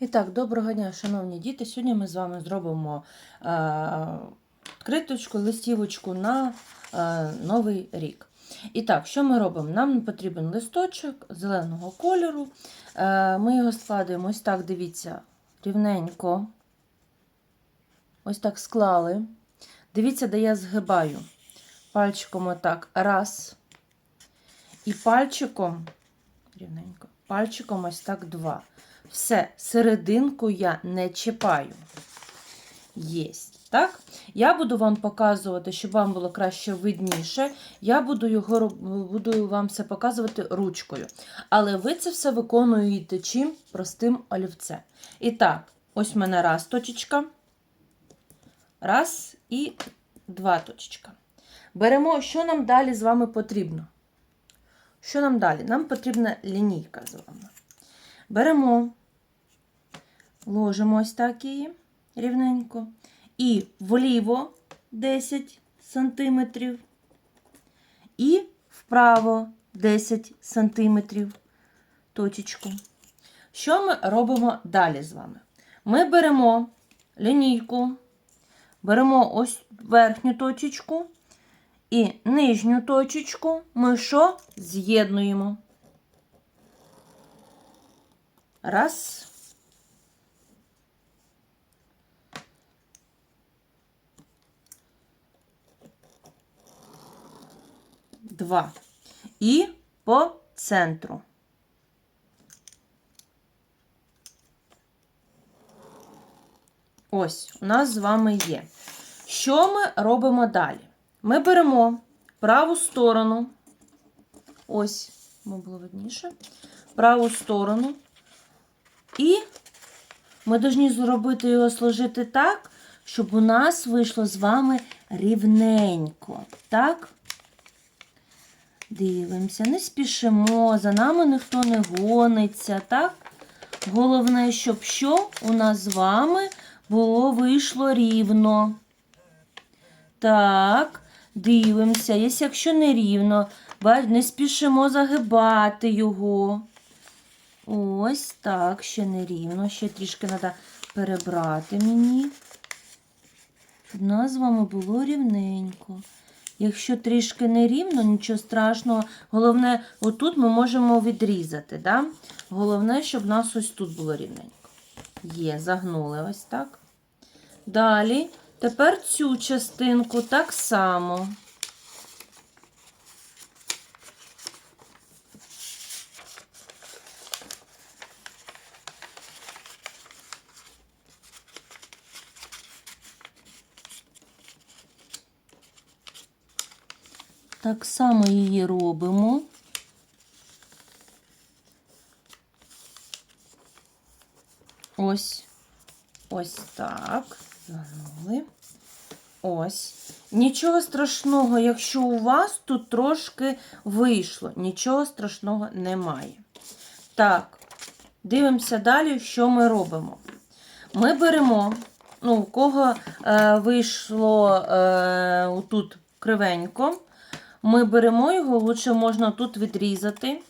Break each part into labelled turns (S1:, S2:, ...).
S1: І так, доброго дня, шановні діти. Сьогодні ми з вами зробимо е, криточку, листівочку на е, новий рік. І так, що ми робимо? Нам потрібен листочок зеленого кольору. Е, ми його складаємо ось так, дивіться, рівненько. Ось так склали. Дивіться, де я згибаю. Пальчиком отак. Раз. І пальчиком, рівненько, пальчиком ось так два. Все, серединку я не чіпаю. Єсть. Так? Я буду вам показувати, щоб вам було краще видніше. Я буду його буду вам все показувати ручкою. Але ви це все виконуєте чим? Простим олівцем. І так, ось в мене раз точечка. Раз і два точечка. Беремо, що нам далі з вами потрібно. Що нам далі? Нам потрібна лінійка з вами. Беремо, ложимо ось так її рівненько. І вліво 10 см. І вправо 10 см. Точечку. Що ми робимо далі з вами? Ми беремо лінійку, беремо ось верхню точечку і нижню точечку ми що з'єднуємо. Раз. Два. І по центру. Ось, у нас з вами є. Що ми робимо далі? Ми беремо праву сторону. Ось, було видніше. Праву сторону. І ми повинні зробити його сложити так, щоб у нас вийшло з вами рівненько. Так? Дивимося, не спішимо, за нами ніхто не гониться, так? Головне, щоб що у нас з вами було вийшло рівно. Так, дивимося. Якщо не рівно, не спішимо загибати його. Ось так, ще не рівно. Ще трішки треба перебрати мені. Щоб нас з вами було рівненько. Якщо трішки не рівно, нічого страшного. Головне, отут ми можемо відрізати. Да? Головне, щоб у нас ось тут було рівненько. Є, загнули ось так. Далі, тепер цю частинку так само. Так само її робимо. Ось, ось так. Загнули. Ось. Нічого страшного, якщо у вас тут трошки вийшло. Нічого страшного немає. Так, дивимося далі, що ми робимо. Ми беремо, ну, у кого е, вийшло е, тут кривенько, ми беремо його, лучше можна тут відрізати.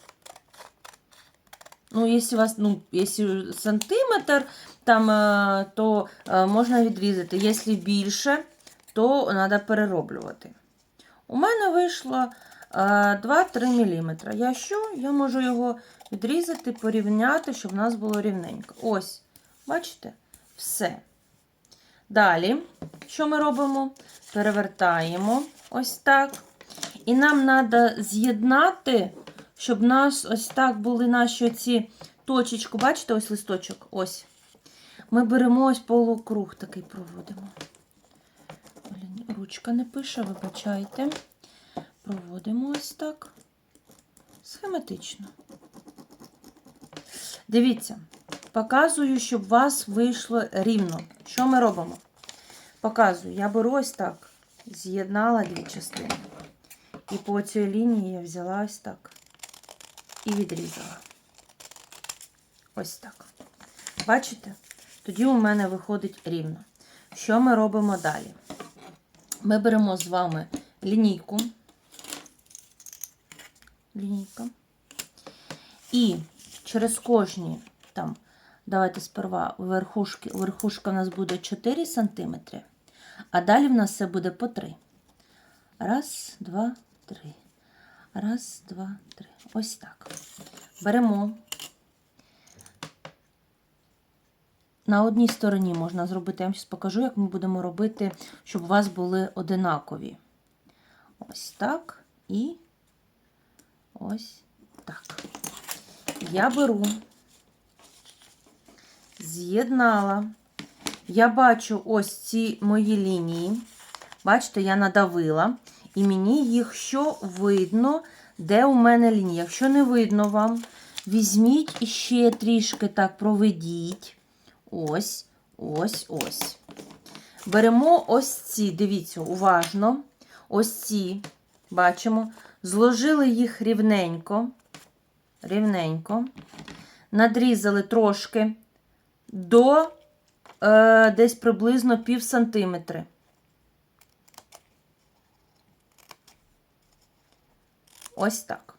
S1: Ну, якщо у вас, ну, якщо сантиметр, там, е, то е, можна відрізати. Якщо більше, то треба перероблювати. У мене вийшло е, 2-3 мм. Я що? Я можу його відрізати, порівняти, щоб у нас було рівненько. Ось, бачите? Все. Далі, що ми робимо? Перевертаємо ось так. І нам треба з'єднати, щоб нас ось так були наші ці точечку. Бачите, ось листочок? Ось. Ми беремо ось полукруг такий проводимо. Ручка не пише, вибачайте. Проводимо ось так. Схематично. Дивіться, показую, щоб у вас вийшло рівно. Що ми робимо? Показую, я беру ось так, з'єднала дві частини. І по цій лінії я взяла ось так і відрізала. Ось так. Бачите? Тоді у мене виходить рівно. Що ми робимо далі? Ми беремо з вами лінійку. Лінійка. І через кожні там Давайте сперва верхушки, верхушка у нас буде 4 см, а далі в нас все буде по 3. Раз, два, три. Раз, два, три. Ось так. Беремо. На одній стороні можна зробити, я вам зараз покажу, як ми будемо робити, щоб у вас були одинакові. Ось так і ось так. Я беру, з'єднала. Я бачу ось ці мої лінії. Бачите, я надавила. І мені їх що видно, де у мене лінія. Якщо не видно вам, візьміть і ще трішки так проведіть. Ось, ось, ось. Беремо ось ці, дивіться, уважно. Ось ці, бачимо, зложили їх рівненько, рівненько, надрізали трошки до е, десь приблизно пів сантиметри. Ось так.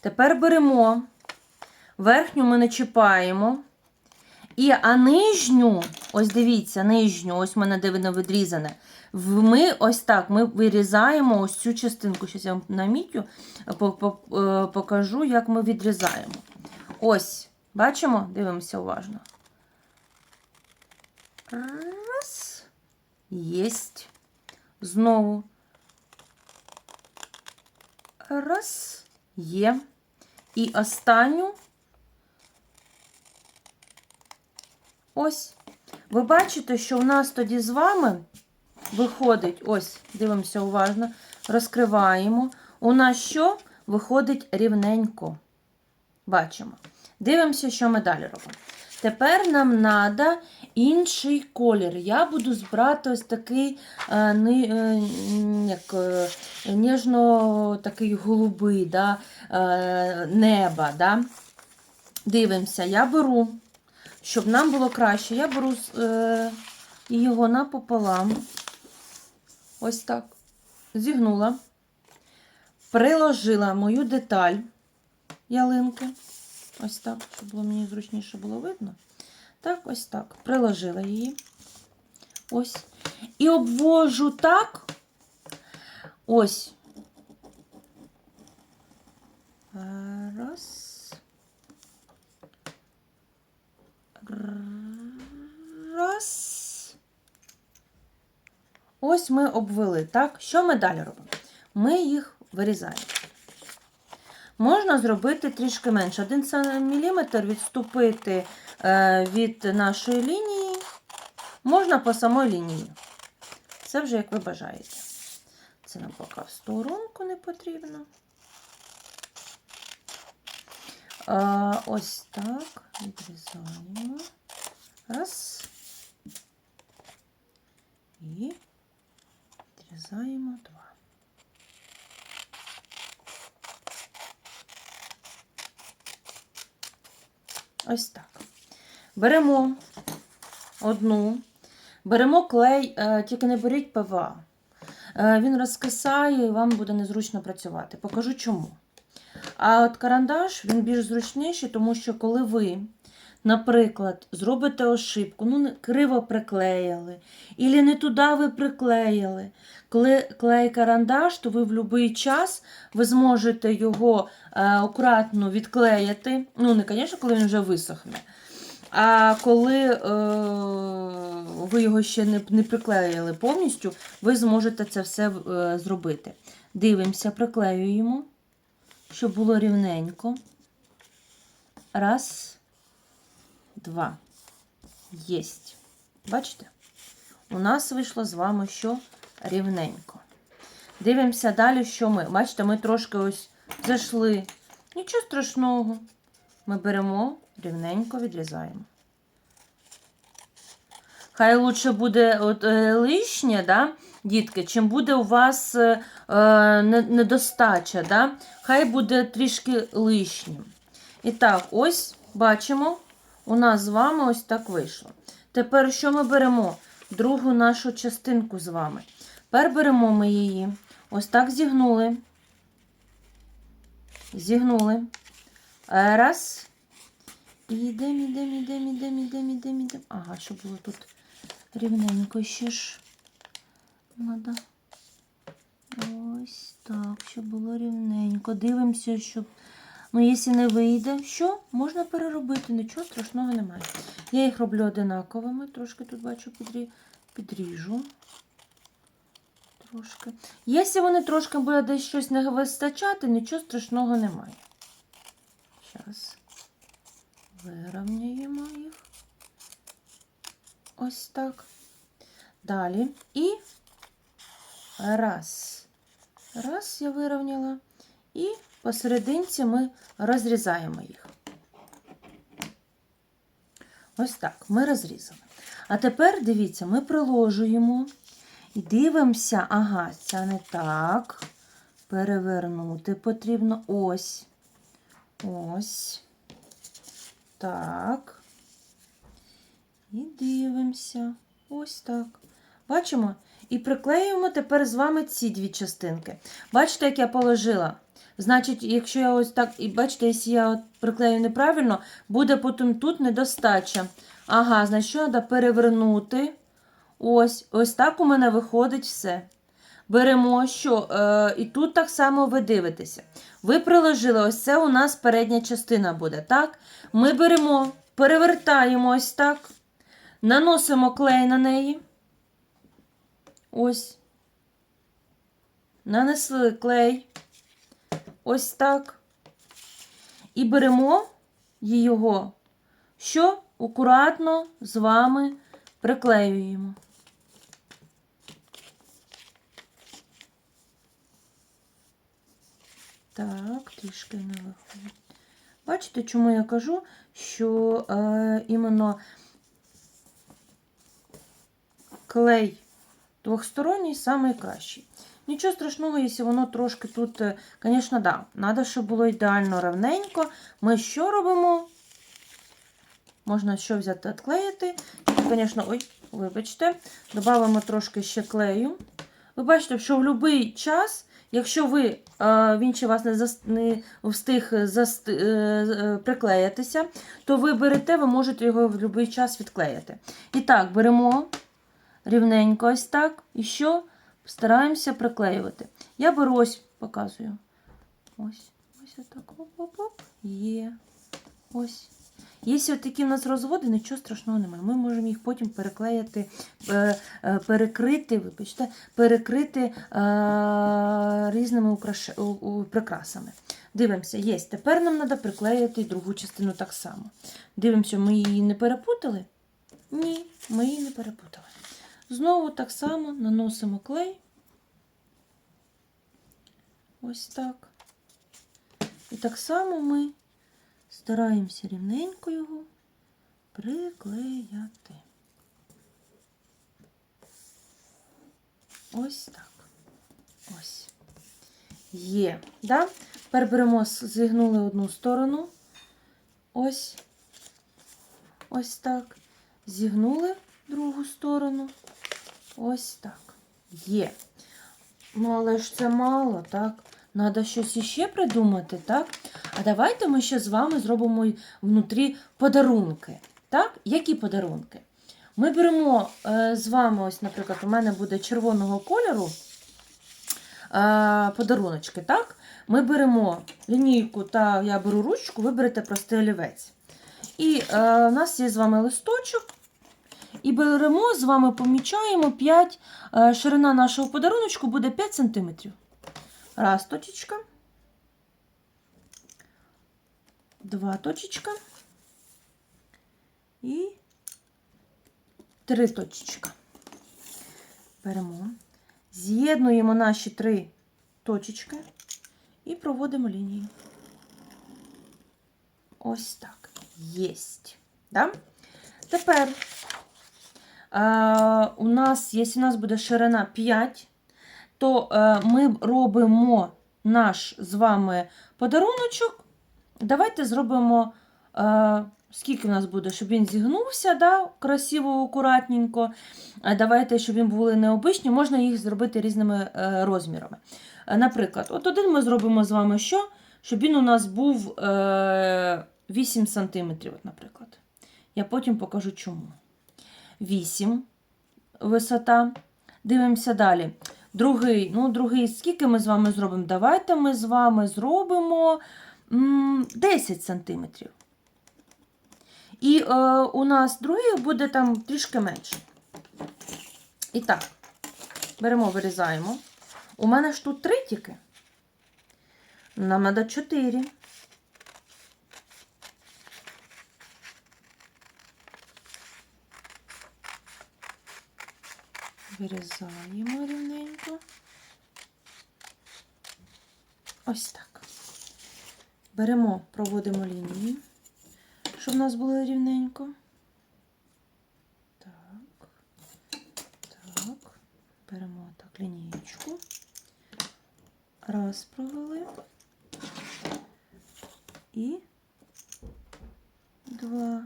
S1: Тепер беремо, верхню ми не чіпаємо. І, а нижню, ось дивіться, нижню, ось в мене де воно відрізане. Ми ось так ми вирізаємо ось цю частинку. Щас я вам намітю, е, покажу, як ми відрізаємо. Ось, бачимо? Дивимося уважно. Раз. Єсть. Знову. Раз. Є. І останню. Ось. Ви бачите, що в нас тоді з вами виходить, ось, дивимося уважно, розкриваємо. У нас що? Виходить рівненько. Бачимо. Дивимося, що ми далі робимо. Тепер нам треба інший колір. Я буду збирати ось такий е, е, як, е, ніжно такий голубий да, неба. Да. Дивимося, я беру, щоб нам було краще, я беру його напополам. Ось так. Зігнула, приложила мою деталь ялинки. Ось так, щоб було мені зручніше було видно. Так, ось так. Приложила її. Ось. І обвожу так. Ось. Раз. Раз. Ось ми обвели, так? Що ми далі робимо? Ми їх вирізаємо. Можна зробити трішки менше. 1 мм відступити е, від нашої лінії. Можна по самій лінії. Це вже як ви бажаєте. Це нам поки в сторонку не потрібно. Ось так. Відрізаємо. Раз. І відрізаємо два. Ось так. Беремо одну, беремо клей, е, тільки не беріть ПВА. Е, Він розкисає і вам буде незручно працювати. Покажу чому. А от карандаш він більш зручніший, тому що коли ви, наприклад, зробите ошибку, ну, криво приклеїли, або не туди ви приклеїли. Коли клей карандаш, то ви в будь-який час ви зможете його е, акуратно відклеїти. Ну, не, звісно, коли він вже висохне. А коли е, ви його ще не, не приклеїли повністю, ви зможете це все е, зробити. Дивимося, приклеюємо, щоб було рівненько. Раз, два. Єсть. Бачите? У нас вийшло з вами що рівненько. Дивимося далі, що ми. Бачите, ми трошки ось зайшли. Нічого страшного. Ми беремо, рівненько відрізаємо. Хай лучше буде от, е, лишнє, да, дітки, чим буде у вас е, е, недостача. Да? Хай буде трішки лишнім. І так, ось бачимо, у нас з вами ось так вийшло. Тепер що ми беремо? Другу нашу частинку з вами. Тепер беремо ми її. Ось так зігнули. Зігнули. Раз. І йдемо, йдемо, йдемо, йдемо, йдемо, йдемо, йдемо. Ага, щоб було тут рівненько ще ж. Надо. Ось так, щоб було рівненько. Дивимося, щоб. Ну, якщо не вийде, що? Можна переробити, нічого страшного немає. Я їх роблю одинаковими, трошки тут бачу, підріжу. Трошки. Якщо вони трошки буде десь щось не вистачати, нічого страшного немає. Зараз вирівняємо їх. Ось так. Далі. І раз. Раз, я вирівняла. І посерединці ми розрізаємо їх. Ось так, ми розрізали. А тепер дивіться, ми приложуємо і дивимося, ага, це не так. Перевернути потрібно ось. Ось. Так. І дивимося. Ось так. Бачимо? І приклеюємо тепер з вами ці дві частинки. Бачите, як я положила? Значить, якщо я ось так, і бачите, якщо я приклею неправильно, буде потім тут недостача. Ага, значить, що треба перевернути. Ось, ось так у мене виходить все. Беремо, що е, і тут так само ви дивитеся. Ви приложили, ось це у нас передня частина буде, так? Ми беремо, перевертаємо ось так, наносимо клей на неї. Ось. Нанесли клей. Ось так. І беремо його, що акуратно з вами приклеюємо. Так, трішки не виходить. Бачите, чому я кажу, що е, іменно клей двохсторонній найкращий. Нічого страшного, якщо воно трошки тут, звісно, да, треба, щоб було ідеально равненько. Ми що робимо? Можна що взяти, відклеїти. Звісно, ой, вибачте, додамо трошки ще клею. Ви бачите, що в будь-який час, якщо ви, е, він ще вас не, зас, не встиг заст, е, е, приклеїтися, то ви берете, ви можете його в будь-який час відклеїти. І так, беремо рівненько ось так. І що? Стараємося приклеювати. Я беру ось, показую. Ось, ось отак. Оп-оп-оп. Є. Ось. Якщо такі в нас розводи, нічого страшного немає. Ми можемо їх потім переклеїти, е, е, перекрити, вибачте, перекрити е, різними прикрасами. Дивимося, є. Тепер нам треба приклеїти другу частину так само. Дивимося, ми її не перепутали? Ні, ми її не перепутали. Знову так само наносимо клей. Ось так. І так само ми стараємося рівненько його приклеяти. Ось так. Ось. Є. Да? Тепер беремо, зігнули одну сторону. Ось. Ось так. Зігнули другу сторону. Ось так. Є. Ну, але ж це мало, так? Надо щось іще придумати, так? А давайте ми ще з вами зробимо внутрі подарунки. Так? Які подарунки? Ми беремо е, з вами, ось, наприклад, у мене буде червоного кольору е, подаруночки, так? Ми беремо лінійку та я беру ручку, ви берете простий олівець. І е, у нас є з вами листочок. І беремо з вами, помічаємо 5, е, ширина нашого подаруночку буде 5 см. Раз точечка. Два точечка. І три точечка. Беремо, з'єднуємо наші три точечки і проводимо лінію. Ось так. Єсть. Да? Тепер у нас, якщо у нас буде ширина 5, то е, ми робимо наш з вами подаруночок. Давайте зробимо, е, скільки у нас буде, щоб він зігнувся, да, красиво, акуратненько. Е, Давайте, щоб він були необичні, можна їх зробити різними е, розмірами. Е, Наприклад, от один ми зробимо з вами що? Щоб він у нас був е, 8 см, наприклад. Я потім покажу чому. 8 висота. Дивимося далі. Другий, ну, другий, скільки ми з вами зробимо? Давайте ми з вами зробимо 10 см. І е, у нас другий буде там трішки менше. І так, беремо, вирізаємо. У мене ж тут три тільки. Нам треба 4. Вирізаємо рівненько. Ось так. Беремо, проводимо лінії, щоб у нас було рівненько. Так. Так. Беремо так лінієчку. Раз провели. І два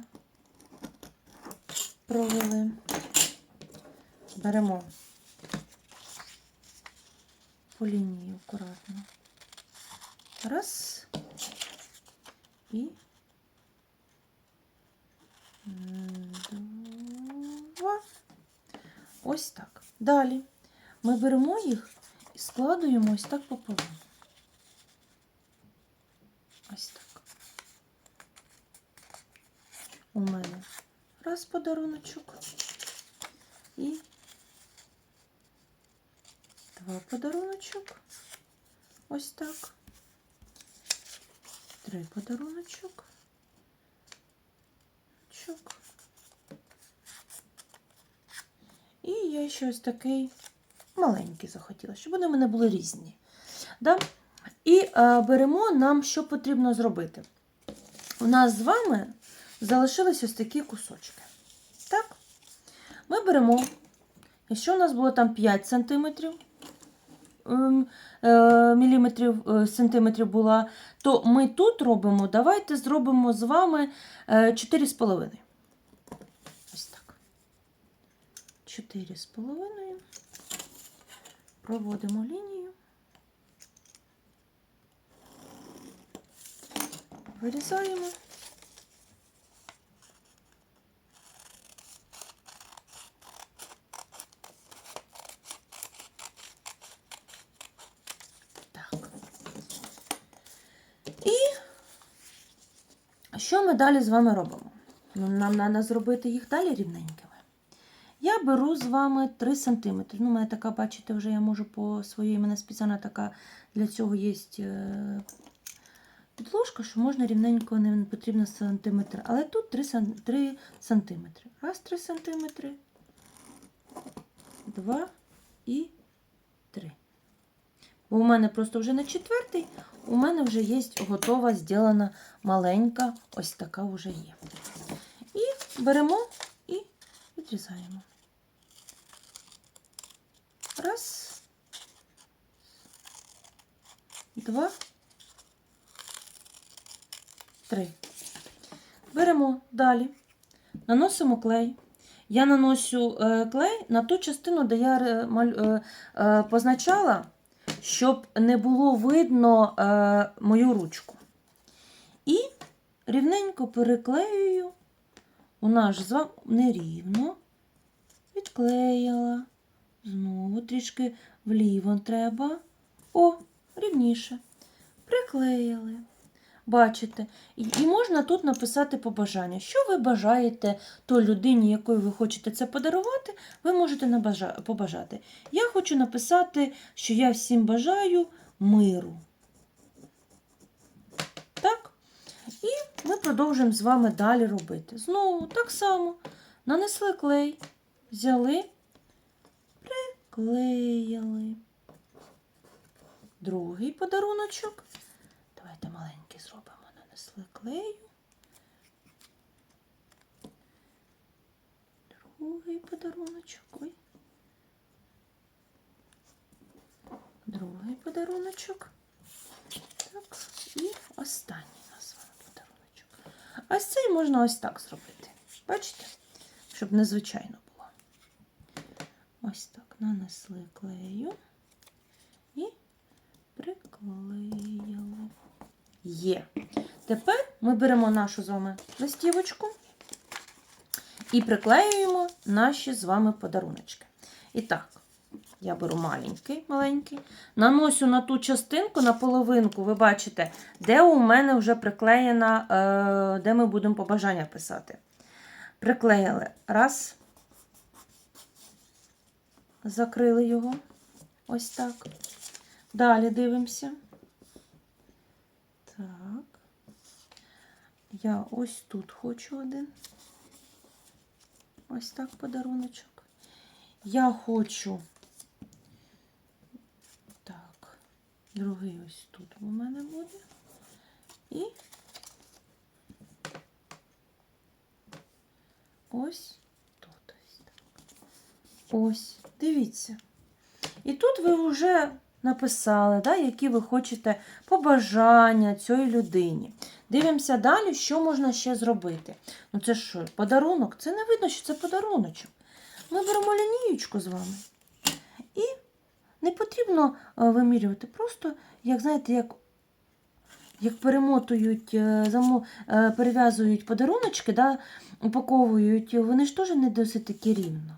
S1: провели. Беремо по лінії акуратно. Раз. І два. Ось так. Далі ми беремо їх і складуємо ось так пополам. Ось так. У мене раз подаруночок і подаруночок. Ось так. Три подаруночок. Чок. І я ще ось такий маленький захотіла, щоб вони в мене були різні. Да? І е, беремо нам, що потрібно зробити. У нас з вами залишились ось такі кусочки. Так? Ми беремо, якщо у нас було там 5 сантиметрів, міліметрів е, сантиметрів була, то ми тут робимо, давайте зробимо з вами е, 4,5. Ось так. 4,5. Проводимо лінію. Вирізаємо. Так. І що ми далі з вами робимо? Ну, Нам треба зробити їх далі рівненькими. Я беру з вами 3 см. Ну, у мене така, бачите, вже я можу по своїй, мене спеціальна така для цього є е, підложка, що можна рівненько не потрібно сантиметр. Але тут 3, сан- 3 сантиметри. Раз, 3 сантиметри, два і три. Бо у мене просто вже на четвертий, у мене вже є готова, зроблена маленька, ось така вже є. І беремо і відрізаємо. Раз, два, три. Беремо далі, наносимо клей. Я наношу е, клей на ту частину, де я е, е, позначала, щоб не було видно е, мою ручку. І рівненько переклеюю у наш з вами нерівно, відклеїла. Знову трішки вліво треба. О, рівніше. Приклеїли. Бачите, і, і можна тут написати побажання. Що ви бажаєте той людині, якої ви хочете це подарувати, ви можете побажати. Я хочу написати, що я всім бажаю миру. Так? І ми продовжуємо з вами далі робити. Знову так само нанесли клей, взяли, приклеїли. Другий подаруночок. Зробимо. Нанесли клею. Другий подаруночок. Ой. Другий подаруночок. Так, і останній нас подаруночок. А ось цей можна ось так зробити. Бачите? Щоб незвичайно було. Ось так нанесли клею і приклеїли. Є. Тепер ми беремо нашу з вами листівочку і приклеюємо наші з вами подаруночки. І так, я беру маленький, маленький, наношу на ту частинку, на половинку, ви бачите, де у мене вже приклеєна, е, де ми будемо побажання писати. Приклеїли. Раз. Закрили його. Ось так. Далі дивимося. Так. Я ось тут хочу один. Ось так подаруночок. Я хочу. Так, другий ось тут у мене буде. І ось тут ось так. Ось, дивіться. І тут ви вже написали, да, які ви хочете побажання цієї людині. Дивимося далі, що можна ще зробити. Ну це що, подарунок? Це не видно, що це подаруночок. Ми беремо лінієчку з вами. І не потрібно е, вимірювати. Просто, як знаєте, як, як перемотують, е, е, перев'язують подаруночки, да, упаковують, вони ж теж не досить такі рівно.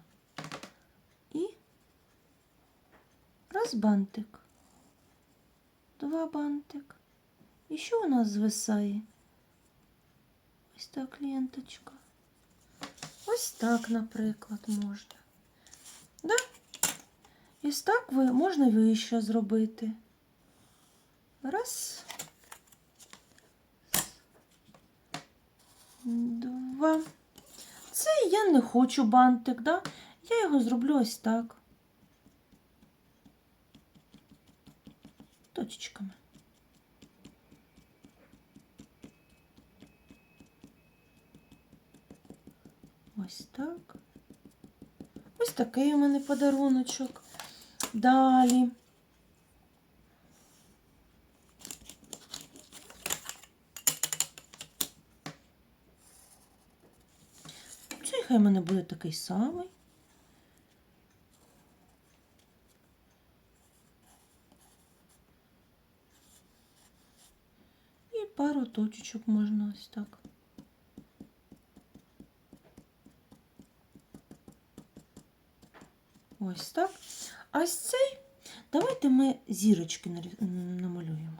S1: І раз бантик, два бантик. І що у нас звисає? Ось так ленточка. Ось так, наприклад, можна. Да? І ось так ви, можна вище зробити. Раз. Два. Це я не хочу бантик, да? Я його зроблю ось так. Точечками. Ось так. Ось такий у мене подаруночок. Далі. Цей хай в мене буде такий самий. І пару точечок можна ось так. Ось так. А ось цей, давайте ми зірочки намалюємо.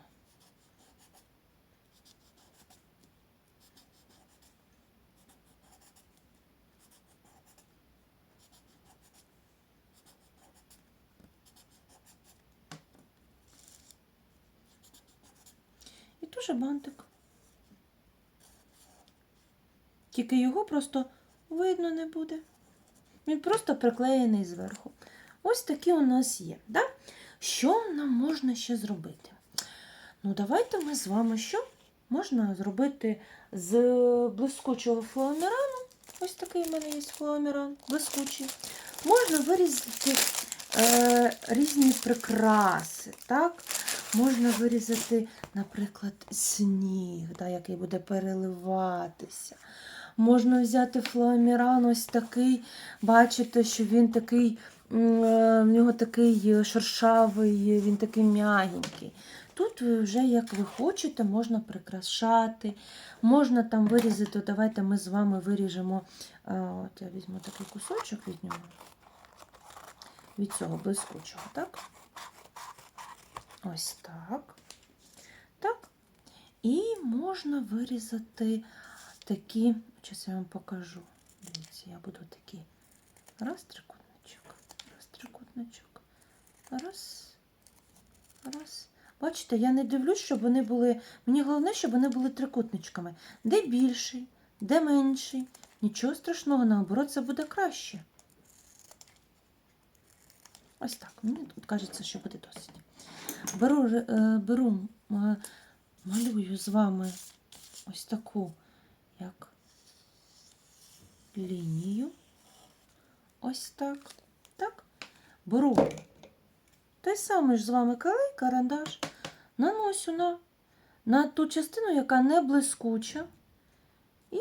S1: І теж бантик. Тільки його просто видно не буде. Він просто приклеєний зверху. Ось такі у нас є. Да? Що нам можна ще зробити? Ну, давайте ми з вами що можна зробити з блискучого флоамірану. Ось такий в мене є флоаміран, блискучий. Можна вирізати е, різні прикраси. так? Можна вирізати, наприклад, сніг, да, який буде переливатися. Можна взяти флоаміран ось такий, бачите, що він такий, е, в нього такий шершавий, він такий м'ягенький. Тут ви вже, як ви хочете, можна прикрашати, можна там вирізати, давайте ми з вами виріжемо, е, от я візьму такий кусочок від нього, від цього блискучого, так? Ось так. Так. І можна вирізати такі, зараз я вам покажу. Дивіться, я буду такі. Раз, трикутничок, раз, трикутничок, раз, раз. Бачите, я не дивлюсь, щоб вони були. Мені головне, щоб вони були трикутничками. Де більший, де менший. Нічого страшного, наоборот, це буде краще. Ось так. Мені тут кажеться, що буде досить. Беру, е, беру, малюю з вами ось таку, як лінію. Ось так. Так. Беру той самий ж з вами клей, карандаш, наношу на, на ту частину, яка не блискуча, і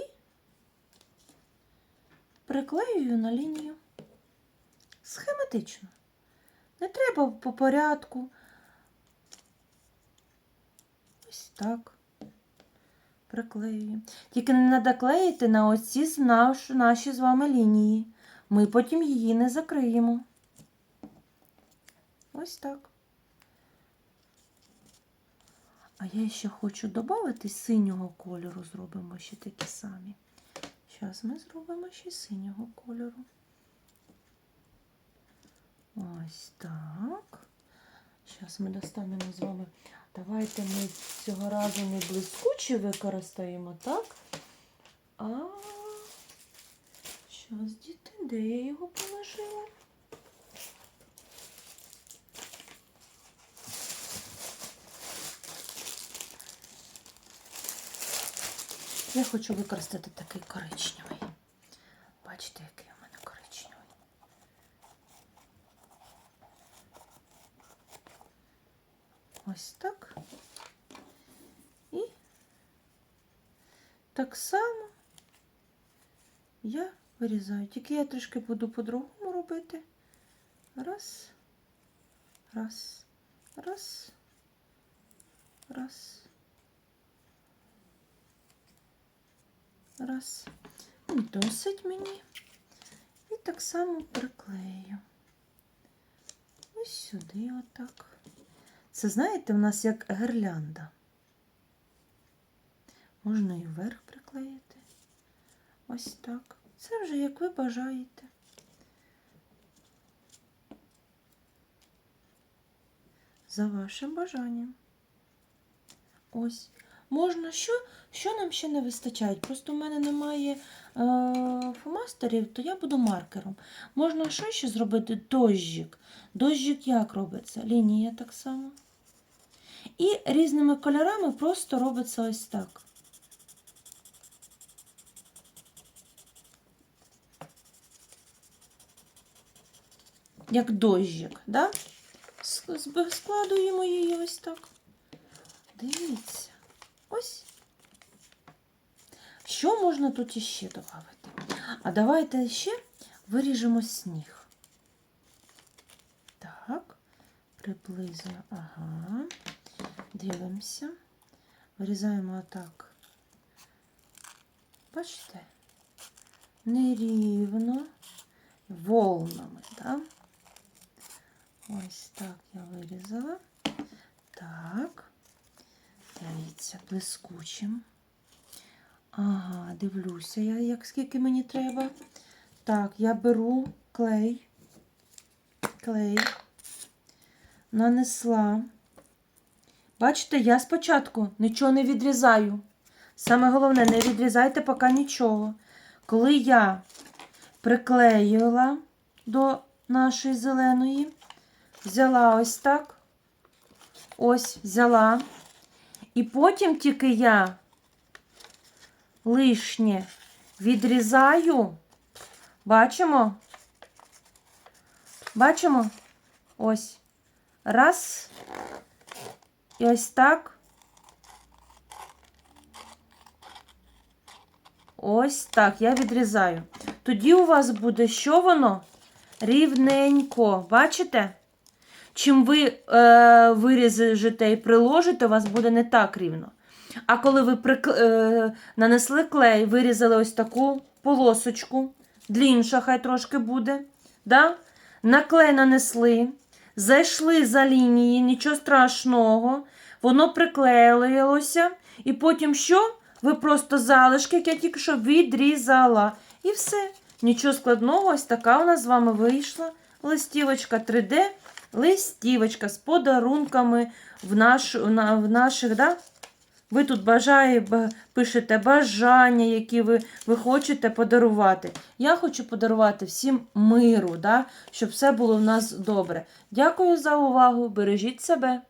S1: приклеюю на лінію. Схематично. Не треба по порядку. Ось так. Приклеюємо. Тільки не треба клеїти на оці наші з вами лінії. Ми потім її не закриємо. Ось так. А я ще хочу додати синього кольору, зробимо ще такі самі. Зараз ми зробимо ще синього кольору. Ось так. Зараз ми достанемо з вами. Давайте ми цього разу не блискучий використаємо, так? А зараз, діти, де я його положила? Я хочу використати такий коричневий. Бачите, який у мене коричневий. Ось так. І так само я вирізаю. Тільки я трішки буду по-другому робити. Раз, раз, раз, раз. Раз. Досить мені. І так само приклею. Ось сюди отак. Це, знаєте, у нас як гирлянда. Можна і вверх приклеїти. Ось так. Це вже як ви бажаєте. За вашим бажанням. Ось. Можна що? Що нам ще не вистачає? Просто в мене немає е, фломастерів, то я буду маркером. Можна що ще зробити? Дощик. Дощик як робиться? Лінія так само. І різними кольорами просто робиться ось так. Як дощик, да? Складуємо її ось так. Дивіться. Ось. Що можна тут іще додати? А давайте ще виріжемо сніг. Так, приблизно, ага. Дивимося. Вирізаємо отак. Бачите? Нерівно, волнами, так? Ось так я вирізала. Так. Дивіться, блискучим. Ага, дивлюся я, як скільки мені треба. Так, я беру клей, клей, нанесла. Бачите, я спочатку нічого не відрізаю. Саме головне, не відрізайте поки нічого. Коли я приклеїла до нашої зеленої, взяла ось так, ось взяла. І потім тільки я лишнє відрізаю. Бачимо? Бачимо? Ось. Раз. І ось так. Ось так я відрізаю. Тоді у вас буде що воно? Рівненько. Бачите? Чим ви е, виріжете і приложите, у вас буде не так рівно. А коли ви прик... е, нанесли клей, вирізали ось таку полосочку, длінша хай трошки буде. Да? На клей нанесли, зайшли за лінії, нічого страшного, воно приклеїлося. І потім що? Ви просто залишки, як я тільки що відрізала. І все. Нічого складного, ось така у нас з вами вийшла листівочка 3D листівочка з подарунками в, наш, в наших, да? Ви тут бажає, пишете бажання, які ви, ви хочете подарувати. Я хочу подарувати всім миру, да? щоб все було в нас добре. Дякую за увагу. Бережіть себе.